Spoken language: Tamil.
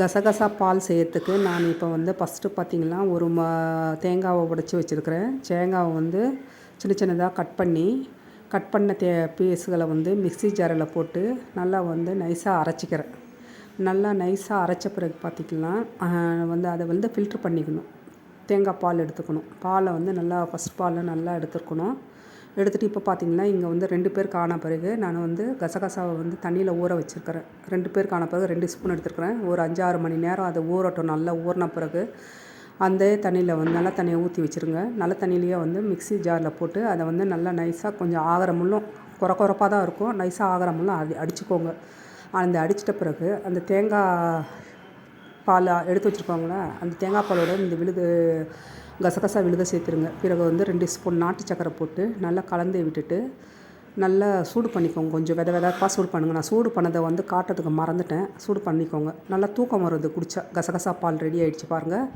கசகசா பால் செய்யறதுக்கு நான் இப்போ வந்து ஃபஸ்ட்டு பார்த்திங்கன்னா ஒரு ம தேங்காவை உடச்சி வச்சுருக்கிறேன். தேங்காவை வந்து சின்ன சின்னதாக கட் பண்ணி கட் பண்ண தே பீஸுகளை வந்து மிக்ஸி ஜாரில் போட்டு நல்லா வந்து நைஸாக அரைச்சிக்கிறேன். நல்லா நைஸாக அரைச்ச பிறகு பார்த்திங்கன்னா வந்து அதை வந்து ஃபில்ட்ரு பண்ணிக்கணும். தேங்காய் பால் எடுத்துக்கணும். பாலை வந்து நல்லா ஃபஸ்ட் பாலை நல்லா எடுத்துருக்கணும். எடுத்துகிட்டு இப்போ பார்த்திங்கன்னா இங்கே வந்து ரெண்டு பேர் காண பிறகு நான் வந்து கசகசாவை வந்து தண்ணியில் ஊற வச்சுருக்கிறேன். ரெண்டு பேர் காண பிறகு ரெண்டு ஸ்பூன் எடுத்துருக்கிறேன். ஒரு அஞ்சாறு மணி நேரம் அதை ஊறட்டும். நல்லா ஊறின பிறகு அந்த தண்ணியில் வந்து நல்ல தண்ணியை ஊற்றி வச்சுருங்க. நல்ல தண்ணியிலேயே வந்து மிக்ஸி ஜாரில் போட்டு அதை வந்து நல்லா நைஸாக கொஞ்சம் ஆகிற முள்ளும் குறை தான் இருக்கும். நைஸாக ஆகிற முள்ளும் அடி அடிச்சுக்கோங்க. அந்த அடிச்சிட்ட பிறகு அந்த தேங்காய் பால் எடுத்து வச்சுருக்கோங்களேன் அந்த தேங்காய் பாலோட இந்த விழுது கசகசா விழுத சேர்த்துருங்க. பிறகு வந்து ரெண்டு ஸ்பூன் நாட்டு சக்கரை போட்டு நல்லா கலந்து விட்டுட்டு நல்லா சூடு பண்ணிக்கோங்க. கொஞ்சம் வித விதப்பாக சூடு பண்ணுங்க. நான் சூடு பண்ணதை வந்து காட்டுறதுக்கு மறந்துட்டேன். சூடு பண்ணிக்கோங்க. நல்லா தூக்கம் வருது குடித்தா கசகசா பால் ரெடி ஆகிடுச்சு பாருங்கள்